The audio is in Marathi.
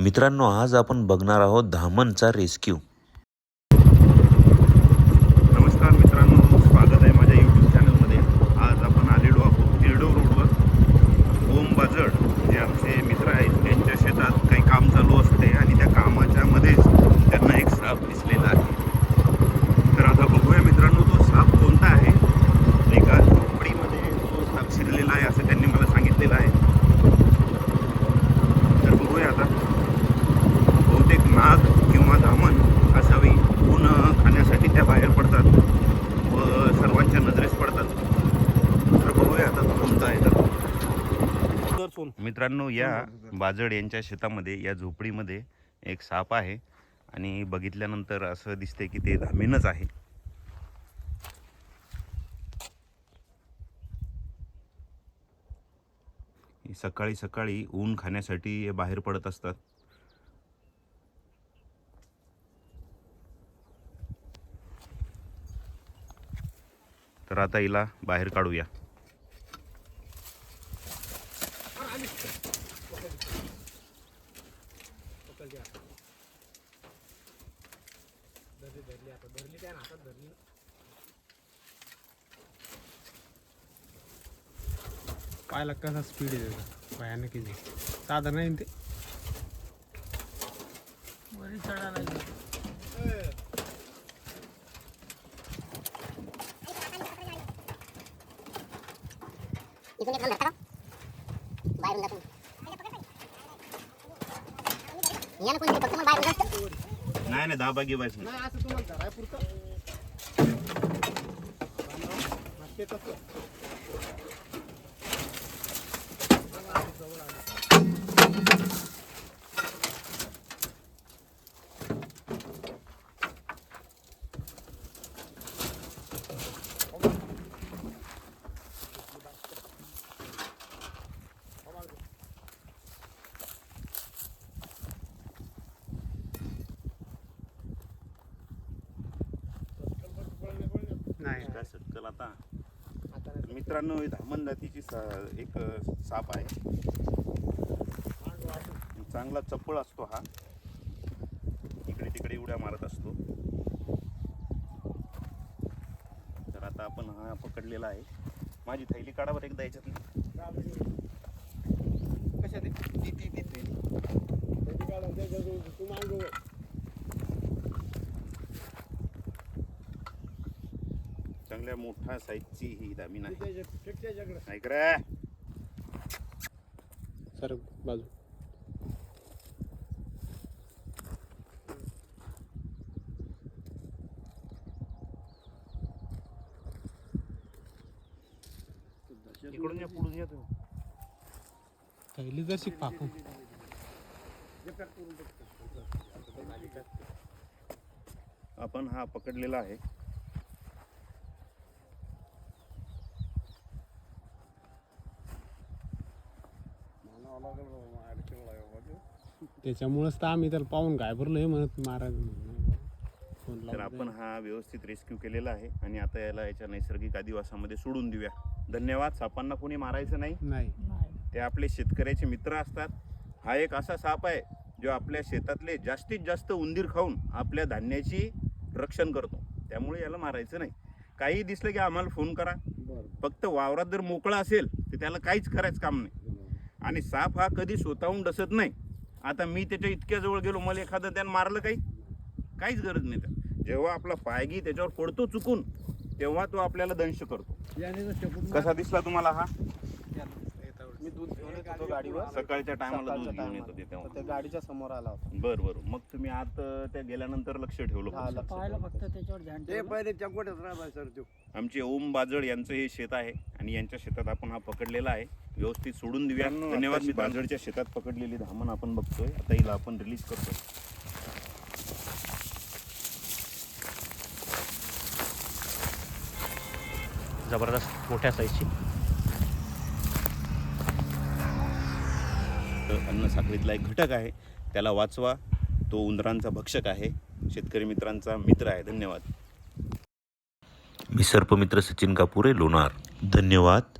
मित्रांनो आज आपण बघणार आहोत धामणचा रेस्क्यू नमस्कार मित्रांनो स्वागत आहे माझ्या यूट्यूब चॅनलमध्ये आज आपण आलेलो आहोत तिरडो रोडवर ओम बाजड जे आमचे मित्र आहेत त्यांच्या शेतात काही काम चालू असते आणि त्या कामाच्या मध्येच त्यांना एक साप दिसलेला आहे तर आता बघूया मित्रांनो तो साप कोणता आहे एका झोपडीमध्ये तो साप शिरलेला आहे असं त्यांनी मला सांगितलेलं आहे तर बघूया आता बहुतेक नाग किंवा धामण असावी ऊन खाण्यासाठी त्या बाहेर पडतात व सर्वांच्या नजरेस पडतात तर बघूया आता तो कोणता आहे तर मित्रांनो या बाजड यांच्या शेतामध्ये या झोपडीमध्ये एक साप आहे आणि बघितल्यानंतर असं दिसते की ते धामीनच आहे. सकाळी सकाळी ऊन खाण्यासाठी हे बाहेर पडत असतात. तर आता हिला बाहेर काढूया. पाहायला कसा स्पीड आहे त्याचा? भयानक आहे ते. साधं नाही ना ते? एक धरता का बाहेरून जातो ना कोणी फक्त मग बाहेरून जातो नाही नाही दहा बागी बायस नाही. काय सटकल आता तर मित्रांनो ही धामण जातीची सा- एक साप आहे. चांगला चप्पळ असतो हा. इकडे तिकडे उड्या मारत असतो. तर आता आपण हा पकडलेला आहे. माझी थैली काढावर एकदा याच्यात चांगल्या मोठ्या साईजची ही दामीन आहे ऐक रे सर बाजू. इकडून या पुढून या तू पहिली जर शिक पाकू. आपण हा पकडलेला आहे. त्याच्यामुळेच तर आम्ही त्याला पाहून घाबरलोय म्हणत महाराज तर आपण हा व्यवस्थित रेस्क्यू केलेला आहे आणि आता याला याच्या नैसर्गिक आदिवासामध्ये सोडून देऊया. धन्यवाद. सापांना कोणी मारायचं नाही. नाही. ते आपले शेतकऱ्याचे मित्र असतात. हा एक असा साप आहे जो आपल्या शेतातले जास्तीत जास्त उंदीर खाऊन आपल्या धान्याची रक्षण करतो. त्यामुळे याला मारायचं नाही. काही दिसलं की आम्हाला फोन करा. फक्त वावरात जर मोकळा असेल तर त्याला काहीच करायचं काम नाही. आणि साप हा कधी स्वतःहून डसत नाही. आता मी त्याच्या इतक्या जवळ गेलो मला एखादं त्यानं मारलं काही? काहीच गरज नाही त्या जेव्हा आपला पायगी त्याच्यावर पडतो चुकून तेव्हा तो आपल्याला दंश करतो. कसा दिसला तुम्हाला हा? मी दूध घेऊन येत होतो गाडीवर. सकाळच्या टायमाला दूध घेऊन येतो. तेव्हा. त्या गाडीच्या समोर आला होता. बर बर. मग तुम्ही आत त्या गेल्यानंतर लक्ष ठेवलं. फक्त त्याच्यावर ध्यान ते. पहिले चंकोटच राहा सर तो. आमचे ओम बाजड यांचं हे शेत आहे आणि यांच्या शेतात आपण हा पकडलेला आहे. व्यवस्थित सोडून देऊया. धन्यवाद मी बाजडच्या शेतात पकडलेली धामण आपण बघतोय. आता हिला आपण रिलीज करतो जबरदस्त मोठ्या साईजची. अन्न साखळीतला एक घटक आहे. त्याला वाचवा. तो उंदरांचा भक्षक आहे. शेतकरी मित्रांचा मित्र आहे. धन्यवाद. मी सर्पमित्र सचिन कापुरे लोणार. धन्यवाद.